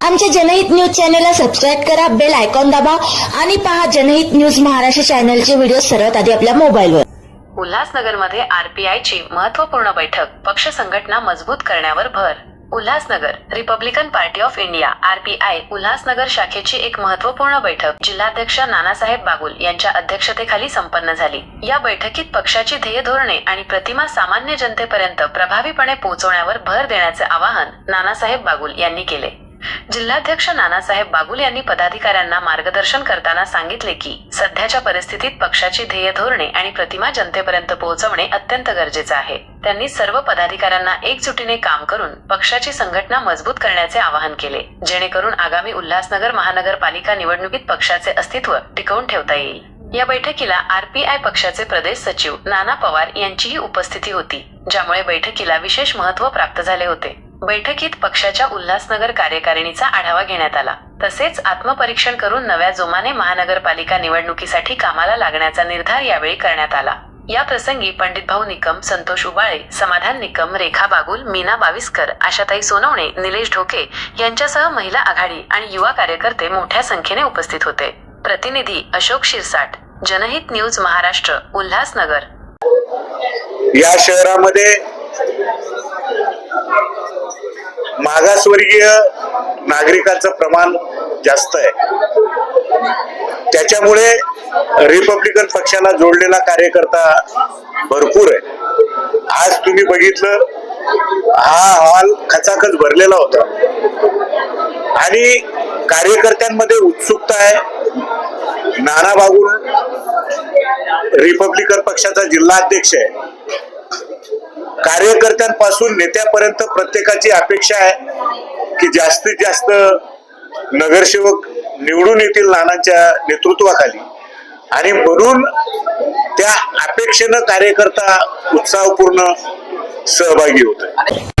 आमच्या जनहित न्यूज चॅनलला सबस्क्राईब करा बेल आयकॉन दाबा आणि पहा जनहित न्यूज महाराष्ट्र चॅनलचे व्हिडिओ सर्वात आधी आपल्या मोबाईलवर. उल्हासनगरमध्ये आरपीआयची महत्त्वपूर्ण बैठक पक्ष संघटना मजबूत करण्यावर भर. Ulhasnagar republican party of India RPI Ulhasnagar शाखेची एक महत्त्वपूर्ण बैठक. जिल्हाध्यक्ष नानासाहेब बागुल यांच्या अध्यक्षतेखाली संपन्न झाली. या बैठकीत पक्षाची ध्येय धोरणे आणि प्रतिमा सामान्य जनतेपर्यंत प्रभावीपणे पोहोचवण्यावर भर देण्याचे आवाहन नानासाहेब बागुल यांनी केले. जिल्हाध्यक्ष नानासाहेब बागुल यांनी पदाधिकाऱ्यांना मार्गदर्शन करताना सांगितले की सध्याच्या परिस्थितीत पक्षाची ध्येय धोरणे आणि प्रतिमा जनतेपर्यंत पोहोचवणे अत्यंत गरजेचे आहे. त्यांनी सर्व पदाधिकाऱ्यांना एकजुटीने काम करून पक्षाची संघटना मजबूत करण्याचे आवाहन केले जेणेकरून आगामी उल्हासनगर महानगरपालिका निवडणुकीत पक्षाचे अस्तित्व टिकवून ठेवता येईल. या बैठकीला आरपीआय पक्षाचे प्रदेश सचिव नाना पवार यांचीही उपस्थिती होती ज्यामुळे बैठकीला विशेष महत्त्व प्राप्त झाले होते. बैठकीत पक्षाच्या उल्हासनगर कार्यकारिणीचा आढावा घेण्यात आला. तसेच आत्मपरीक्षण करून नव्या जोमाने महानगरपालिका निवडणुकीसाठी कामाला लागण्याचा निर्धार यावेळी करण्यात आला. या प्रसंगी पंडित भाऊ निकम संतोष उबाळे समाधान निकम रेखा बागुल मीना बाविस्कर आशाताई सोनवणे निलेश ढोके यांच्यासह महिला आघाडी आणि युवा कार्यकर्ते मोठ्या संख्येने उपस्थित होते. प्रतिनिधी अशोक शिरसाट जनहित न्यूज महाराष्ट्र उल्हासनगर. या शहरामध्ये मागासवर्गीय नागरिकांचं प्रमाण जास्त आहे. त्याच्यामुळे रिपब्लिकन पक्षाला जोडलेला कार्यकर्ता भरपूर आहे. आज तुम्ही बघितलं हा हॉल खचाखच भरलेला होता. आणि कार्यकर्त्यांमध्ये उत्सुकता आहे. नाना बागुल रिपब्लिकन पक्षाचा जिल्हा अध्यक्ष आहे. कार्यकर्त्यांपासून नेत्यापर्यंत प्रत्येकाची अपेक्षा आहे की जास्तीत जास्त नगरसेवक निवडून येतील नानांच्या नेतृत्वाखाली. आणि म्हणून त्या अपेक्षेनं कार्यकर्ता उत्साहपूर्ण सहभागी होत